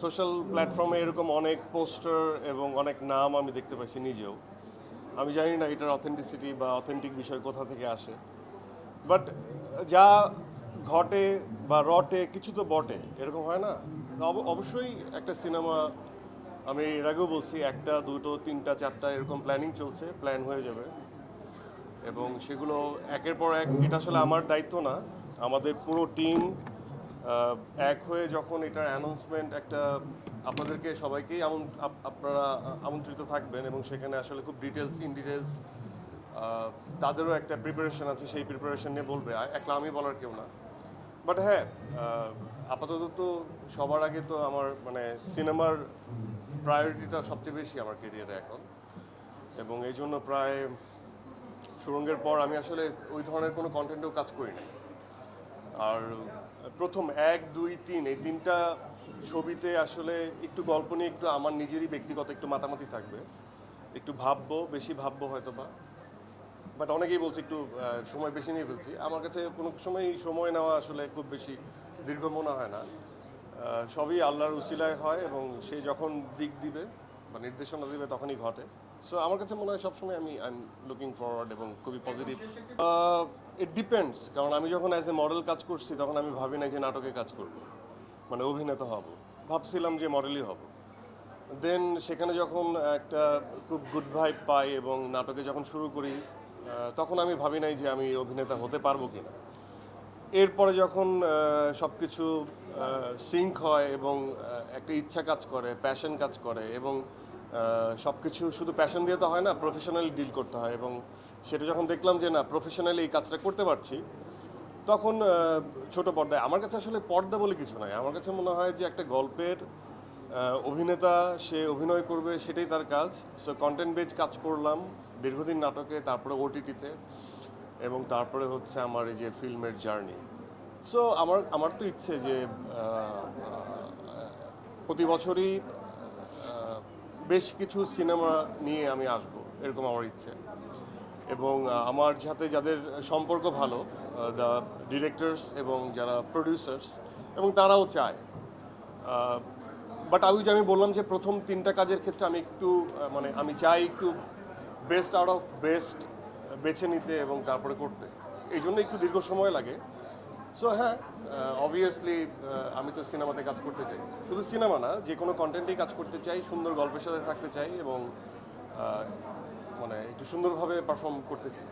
Social প্ল্যাটফর্মে এরকম অনেক পোস্টার এবং অনেক নাম আমি দেখতে পাইছি নিজেও। আমি জানি না এটার অথেন্টিসিটি বা অথেন্টিক বিষয় কোথা থেকে আসে। বাট যা ঘটে বা রটে, কিছু তো বটে, এরকম হয় না? অব- অবশ্যই একটা সিনেমা আমি এর আগেও বলছি, একটা, দুটো, তিনটা, চারটা এরকম প্ল্যানিং চলছে প্ল্যান হয়ে যাবে। এবং সেগুলো একের পর এক, এটা আসলে আমার দায়িত্ব না। আমাদের পুরো টিম এক হয়ে যখন এটার অ্যানাউন্সমেন্ট একটা আপনাদেরকে সবাইকেই আপনারা আমন্ত্রিত থাকবেন এবং সেখানে আসলে খুব ডিটেলস ইন ডিটেলস তাদেরও একটা প্রিপারেশন আছে, সেই প্রিপারেশন নিয়ে বলবে। একলা আমি বলার কেউ না। বাট হ্যাঁ আপাতত তো সবার আগে তো আমার মানে সিনেমার প্রায়োরিটিটা সবচেয়ে বেশি আমার কেরিয়ারে এখন। এবং এই জন্য প্রায় সুরঙ্গের পর আমি আসলে ওই ধরনের কোনো কন্টেন্টেও কাজ করি না। আর প্রথম এক, দুই, তিন, এই তিনটা ছবিতে আসলে একটু গল্প নিয়ে একটু আমার নিজেরই ব্যক্তিগত একটু মাতামাতি থাকবে। একটু ভাববো, বেশি ভাববো হয়তো বা বাট অনেকেই বলছে একটু সময় বেশি নিয়ে ফেলছি। আমার কাছে কোনো সময় সময় নেওয়া আসলে খুব বেশি দীর্ঘ মনে হয় না। সবই আল্লাহর উসিলায় হয় এবং সে যখন দিক দিবে বা নির্দেশনা দিবে তখনই ঘটে। সো আমার কাছে মনে হয় সবসময় আমি আই এম লুকিং ফরওয়ার্ড এবং খুবই পজিটিভ ইট ডিপেন্ডস কারণ আমি যখন অ্যাজ এ মডেল কাজ করছি, তখন আমি ভাবি না যে নাটকে কাজ করব। মানে অভিনেতা হব। ভাবছিলাম যে মডেলই হব। দেন সেখানে যখন একটা খুব গুড ভাইব পাই এবং নাটকে যখন শুরু করি তখন আমি ভাবি নাই যে আমি অভিনেতা হতে পারব কিনা। এরপরে যখন সব কিছু সিঙ্ক হয় এবং একটা ইচ্ছা কাজ করে প্যাশন কাজ করে এবং সব কিছু শুধু প্যাশন দিয়ে তো হয় না প্রফেশনালি ডিল করতে হয় এবং সেটা যখন দেখলাম যে না প্রফেশনালি এই কাজটা করতে পারছি, তখন ছোট পর্দায়, আমার কাছে আসলে পর্দা বলে কিছু নাই। আমার কাছে মনে হয় যে একটা গল্পের অভিনেতা, সে অভিনয় করবে, সেটাই তার কাজ। সো কন্টেন্ট বেজ কাজ করলাম, দীর্ঘদিন নাটকে, তারপরে ওটিটিতে এবং তারপরে হচ্ছে আমার এই যে ফিল্মের জার্নি। সো আমার আমার তো ইচ্ছে যে প্রতি বছরই বেশ কিছু সিনেমা নিয়ে আমি আসব, এরকম আমার ইচ্ছে। এবং আমার সাথে যাদের সম্পর্ক ভালো দ্য ডিরেক্টরস এবং যারা প্রডিউসার্স এবং তারাও চায়। বাট আমি যে আমি বললাম যে প্রথম তিনটা কাজের ক্ষেত্রে আমি একটু মানে আমি চাই একটু বেস্ট আউট অফ বেস্ট বেছে নিতে এবং তারপরে করতে। এই জন্য একটু দীর্ঘ সময় লাগে। সো হ্যাঁ অবভিয়াসলি আমি তো সিনেমাতে কাজ করতে চাই। শুধু সিনেমা না, যে কোনো কন্টেন্টেই কাজ করতে চাই, সুন্দর গল্পের সাথে থাকতে চাই এবং মানে একটু সুন্দরভাবে পারফর্ম করতে চাই।